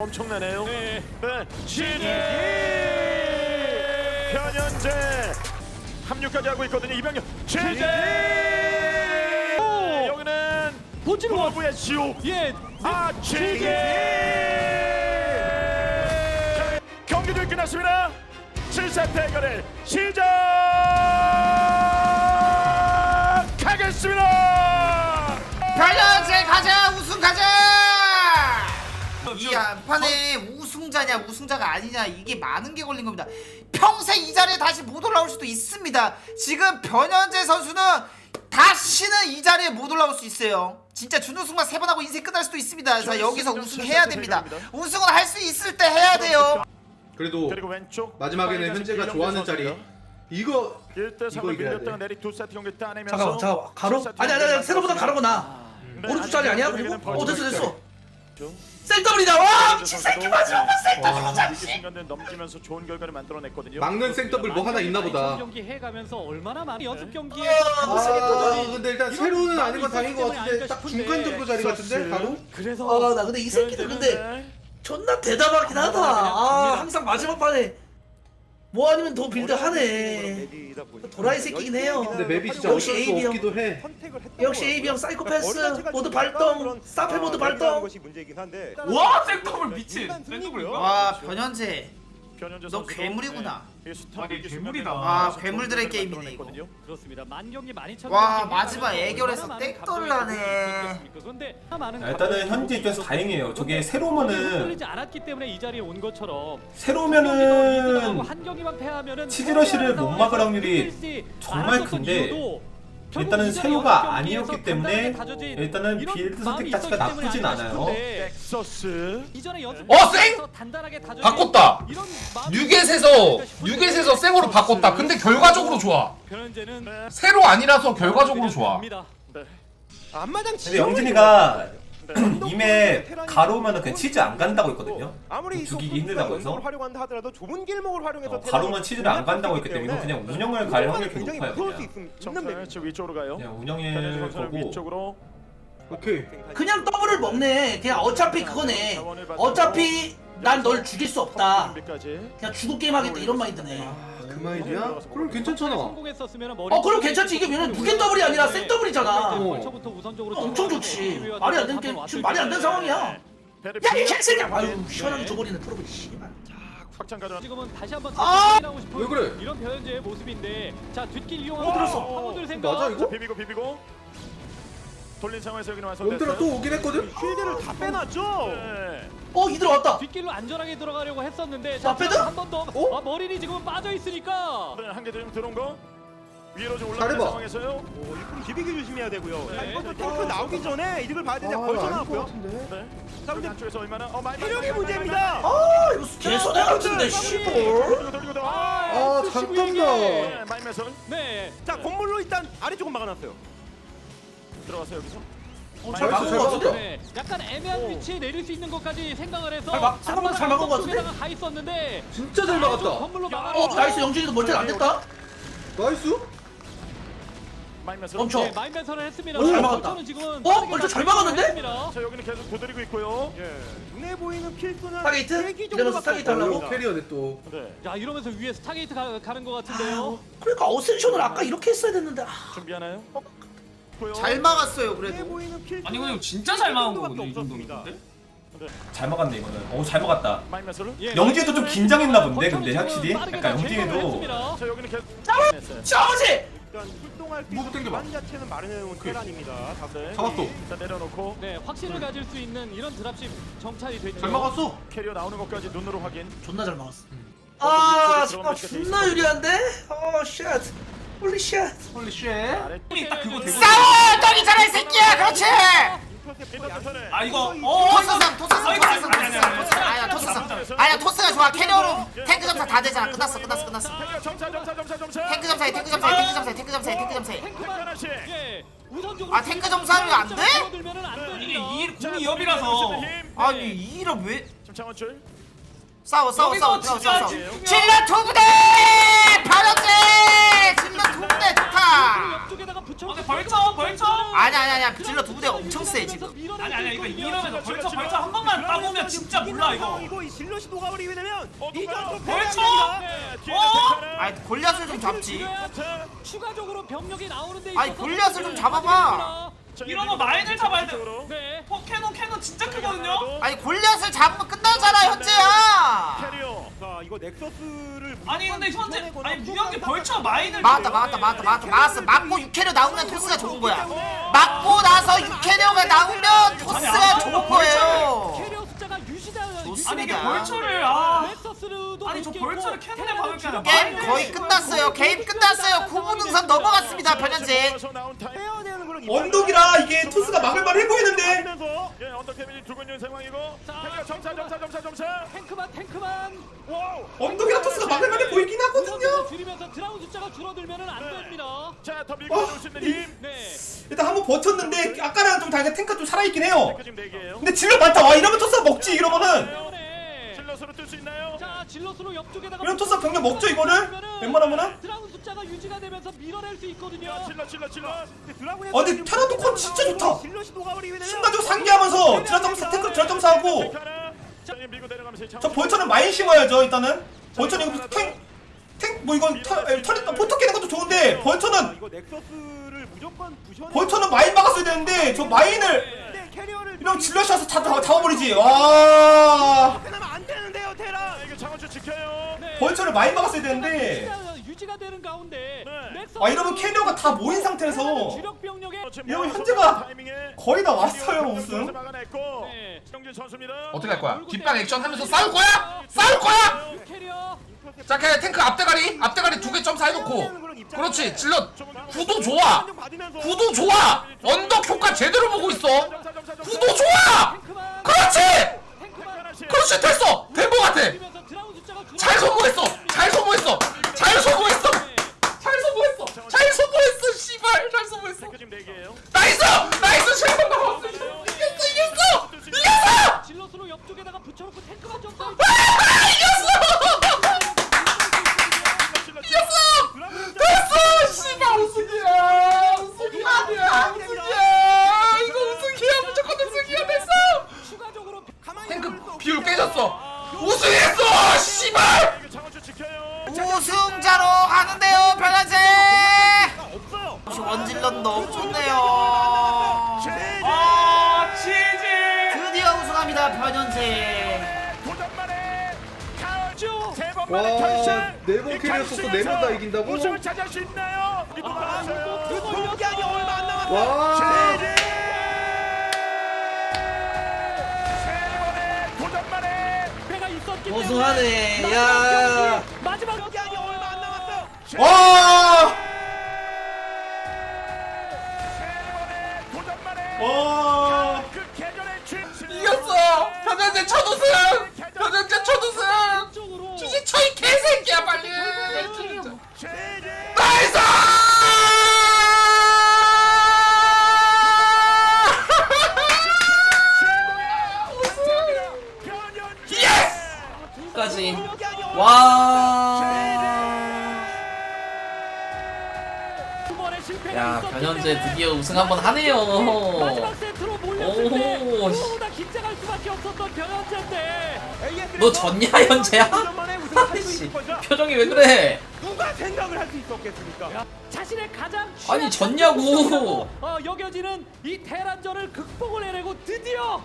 엄청나네요. 네. 네. GG 변현재 합류까지 하고 있거든요. 이병현 GG 여기는 본진 원. 후의 지옥. 예. 아 GG 경기도 끝났습니다. 7세 대결을 시작하겠습니다. 변현재 가자 우승 가자 이 한판에 우승자냐 우승자가 아니냐 이게 많은 게 걸린 겁니다. 평생 이 자리에 다시 못 올라올 수도 있습니다. 지금 변현재 선수는 다시는 이 자리에 못 올라올 수 있어요. 진짜 준우승만 세 번 하고 인생 끝날 수도 있습니다. 자 여기서 우승해야 됩니다. 우승은 할 수 있을 때 해야 돼요. 그래도 그리고 왼쪽 마지막에는 현재가 좋아하는 자리. 이거 1대 3을 이거 이겨야 돼. 내리 두 세트 경기 따내면서 잠깐만 잠깐만. 가로? 아니 아니 아니. 새로보다 만들었습니다. 가로구나. 네, 오른쪽 자리 아니야? 아직 그리고? 어 됐어 됐어 생더블이다. 와 미친 새끼 마지막 네. 와, 잡지 순간들 넘기면서 좋은 결과를 만들어냈거든요. 막는 생더블 뭐 하나 있나 보다. 경기 해가면서 얼마나 많은 연습 경기에 아 근데 일단 새로는 아닌 건 다행인 것 같은데. 딱. 중간 정도 자리 같은데 가로? 그래서 아나 근데 이 새끼들 근데 존나 대담하긴 하다. 아 항상 마지막 판에 뭐 아니면 더 빌드 하네 도라이 새끼긴 해요 근데 맵이 진짜 역시 어쩔 수 AB 형. 없기도 해 역시 AB 형 사이코패스 모드 발동 사페 모드 발동 와 생더블 미친 생더블인가? 와 변현재 변현재 너 선수도, 괴물이구나. 네, 스타 아니, 괴물이다. 아, 괴물들의 게임이네, 이거. 그렇습니다. 만 경기 많이 쳤. 와, 마지막 애결에서 땡떨 나네. 그런데 많은 아, 일단은 현재 입장에서 다행이에요. 저게 새로면은 않았기 때문에 이 자리에 온 것처럼 새로면은 한 경기만 패하면은 치즈러시를 못 막을 확률이 정말 큰데 일단은 새로가 경기에서 아니었기 때문에 일단은 빌드 선택 자체가 나쁘진 않아요. 넥서스 어, 쌩! 바꿨다. 뉴겟에서 뉴겟에서 생으로 바꿨다. 근데 결과적으로 좋아. 새로 아니라서 결과적으로 좋아. 갑니다. 네. 근데 영진이가 이메 가로면은 그냥 치즈 안 간다고 했거든요. 아무리 죽이기 힘들다고 해서 활용한다 하더라도 좁은 길목을 활용해서 어, 가로면 치즈를 안 간다고 했기 때문에 그냥 운영을 갈 확률이 더 굉장히 높아요. 무서울 수 그냥, 맵. 저 위쪽으로 가요. 그냥 운영일 거고 위쪽으로 오케이 그냥 더블을 먹네 그냥 어차피 그거네 어차피 난 널 죽일 수 없다 준비까지. 그냥 죽을 게임 하겠다 이런 마인드네 아 그 마인드야? 그럼 괜찮잖아 성공했었으면 머리 어 그럼 괜찮지 이게 왜냐면 무限더블이 아니라 생 더블이잖아 어. 벌써부터 우선적으로 엄청 좋지 말이 안 되는 게 지금 말이 안 되는 상황이야 야이 개새끼야 아유 시원하게 줘버리는 프로브 씨발 확장 가져. 지금은 다시 한번 아! 확인하고 싶은 왜 그래? 이런 변현재의 모습인데 자 뒷길 이용하고 어, 들었어. 파고들 생각 맞아 자, 이거? 비비고 비비고 돌린 상황에서 여기는 몬테라 완성됐어요. 또 오긴 했거든? 쉴드를 다 빼놨죠. 네. 어 이들 왔다 뒷길로 안전하게 들어가려고 했었는데 아, 패드? 한번 더 어? 아, 머리니 지금은 빠져 있으니까 네, 한개 좀 들어온 거 위로 좀 올라가는 잘해봐. 상황에서요. 오, 일품 비비기 조심해야 되고요. 자, 네. 이것도 탱크 나오기 전에 이득을 봐야 되는데 아 벌써 나왔고요. 같은데 네. 자, 근데 안쪽에서 얼마나 어 많이 체력이 문제입니다. 아 이거 개소대 같은데 씨발 돌리고 돌리고 돌리고. 아, 아그 잠깐만 네, 마이 매설 네 자, 건물로 일단 아래쪽은 막아놨어요. 들어가서 여기서. 어, 잘 막은 거 같은데 네, 약간 애매한 위치에 내릴 수 있는 것까지 생각을 해서 잘 막- 생각보다 잘 막은 것 같은데? 쪽에다가 가 있었는데 진짜 잘좀 막았다 건물로 막아 어 나이스 영준이도 멀티가 안 됐다 나이스. 멈춰 네, 마인 변선을 했습니다. 오, 잘 막았다. 지금 어, 벌써 잘 막았는데? 했습니다. 자 여기는 계속 도드리고 있고요. 예. 눈에 보이는 킬수는 스타게이트? 이러면서 정도밖에 스타게이트 하려고? 없습니다. 캐리어네 또 네. 자 이러면서 위에 스타게이트 가, 가는 것 같은데요. 그러니까 어센션을 아까 이렇게 했어야 됐는데 아, 준비하나요? 잘 막았어요 그래도 아니 이거 진짜 잘 막은 세기 거거든 이 정도면. 근데? 잘 막았네 이거는. 어잘 막았다. 예, 영진이도 좀 긴장했나 본데, 근데 확실히? 약간 다 영진이도 있는 땡겨봐. 기반 자체는 테란입니다. 잡았어 내려놓고 네, 확신을 가질 수 있는 이런 드랍십 정찰이 됐죠. 잘 막았어 캐리어 나오는 것까지 눈으로 확인. 존나 잘 막았어 아 잠깐 들어가니까 존나 유리한데 어 쉣 홀리 쉣 홀리 쉣 아래 딱 그거 되고. 싸워 떡이잖아 이 새끼야 그렇지. 아 이거 어. 토스상 토스상 아이고, 토스상 아니, 아니, 아니, 토스상 아니. 아니야 토스상 아니야 토스가 좋아 캐리어로 탱크 점사 다 되잖아 끝났어 끝났어 끝났어 탱크 점차 점차 점차 점차. 탱크 점사해 탱크 점사해 탱크 점사해 탱크 점사해 탱크 점사해 탱크 하나씩. 예, 우선적으로 아, 탱크 점사하면 안 돼? 들면은 안 됩니다. 이게 이 자, 공이 업이라서. 힘. 아니 이를 왜 장원줄. 싸워 싸워 여기서 싸워 싸워 싸워. 질러 투부대 변현재 질러 두 부대 좋다 옆쪽에다가 붙여. 근데 벌쳐 벌쳐 아니야 아니야 아니야. 질러 두 부대가 엄청 세 지금. 아니 아니 이거 이러면서 벌쳐 벌쳐 한 번만 따보면 진짜 몰라 이거 이거. 이 질럿이 녹아버리게 되면 어, 누가요? 또 벌쳐! 네, 어? 아니 골리앗을 좀 잡지. 자, 추가적으로 병력이 나오는데 아니, 골리앗을 좀 네, 잡아봐. 자, 이러면 밀고 마인을 잡아야 돼. 네. 어 캐논 캐논 진짜 크거든요? 아니 골리앗을 잡으면 끝나잖아 현재야. 캐리어. 자 이거 넥서스를 아니 근데 현재 아니 무영이 벌쳐 마인을 막았다 막았다 막았다 막았다 막았어 막고 6캐리어 나오면 토스가 좋은 거야 막고 나서 6캐리어가 나오면 토스가 좋은 거예요 캐리어 숫자가 좋습니다. 아니 이게 벌쳐를 아 넥서스도 아니, 저 벌처를 캐논에 박을 게 아니라 게임 마인을 거의 끝났어요 게임 끝났어요 9분 등선 넘어갔습니다 그런 언덕이라 이게 토스가 막을만 해 보이는데 하면서 예, 언덕 데미지 두고 있는 상황이고. 탱크만 와우. 언덕이라 토스가 막을만 해 보이긴 하거든요 줄이면서 드라운 숫자가 줄어들면은 안 됩니다. 자, 더 밀고 들어올 수 있는 힘. 네. 일단 한번 버텼는데 아까랑 좀 다르게 탱크 좀 살아있긴 해요 탱크 지금 네 개예요. 근데 질러 많다 와 이러면 토스가 먹지 이러면은 네. 질럿으로 뜰수 있나요? 자 질럿으로 옆쪽에다가 이런 토스 병력 먹죠 이거를? 웬만하면은? 드라운 숫자가 유지가 되면서 밀어낼 수 있거든요. 야, 질럿 질럿 질럿. 어, 근데 테라도 콘 진짜 좋다. 순간적으로 상기하면서 드라점사 탱크를 드라점사하고 저 벌처는 마인 심어야죠 일단은 벌처는 이거 무슨 탱? 탱? 뭐 이건 터, 에, 털이 포토 깨는 것도 좋은데 아, 벌처는 벌처는 마인 막았어야 되는데 저 마인을 네, 이런 다, 다 잡아버리지 와 장원주 지켜요. 네. 벌처를 많이 막았어야 되는데 유지가, 유지가 되는 가운데 네. 넥서스 아 이러면 캐리어가 다 모인 상태에서 이러면 현재가 타이밍에 거의 다 왔어요 우승 네. 정진 선수입니다. 어떻게 할 거야? 뒷방 액션 하면서 싸울 거야? 싸울 거야? 캐리어 자, 그냥 탱크 앞대가리, 앞대가리 두 개 점사 해놓고. 그렇지, 질럿. 구도 좋아. 구도 좋아. 언덕 효과 제대로 보고 있어. 구도 좋아. 그렇지. 그렇지, 됐어. 된 거 같아. 잘 소모했어. 잘 소모했어. 잘 소모했어. 잘 소모했어. 잘 소모했어. 씨발, 잘네 개예요. 나이스, 나이스, 실컷 나왔어. 질럿으로 옆쪽에다가 붙여놓고 탱크만 좀 더. 됐어! 씨발 우승이야! 우승이야! 우승이야! 이거 우승이야! 무조건 우승이야! 됐어! 추가적으로 탱크 비율 깨졌어! 우승했어! 씨발! 우승자로 가는데요 역시 원질럿 너무 좋네요 와. 네번 이 캐리어 썼어. 네번 다 이긴다고? 우승을 차지할 수 있나요? 이거 맞았어요. 그 얼마 안 남았어요 와. 세 번의 도전만에 배가 있었기 때문에 우승하네 야 마지막 공기한이 얼마 안 남았어요 와! 세 번의 도전만에 와! 그 계절의 이겼어! 변현재 첫 우승! 변현재 첫 우승! 주제 쳐이 개새끼야 빨리! 나이스! 까지 와 야, 변현재 드디어 우승 한번 하네요. 마지막 세트로 몰렸을 때 오, 씨. 그보다 긴장할 수밖에 없었던 변현재인데 너 졌냐 현재야? 아이씨 표정이 왜 그래? 누가 생각을 할 수 있었겠습니까 자신의 가장 아니, 졌냐고. 어, 여겨지는 이 테란전을 극복을 해내고 드디어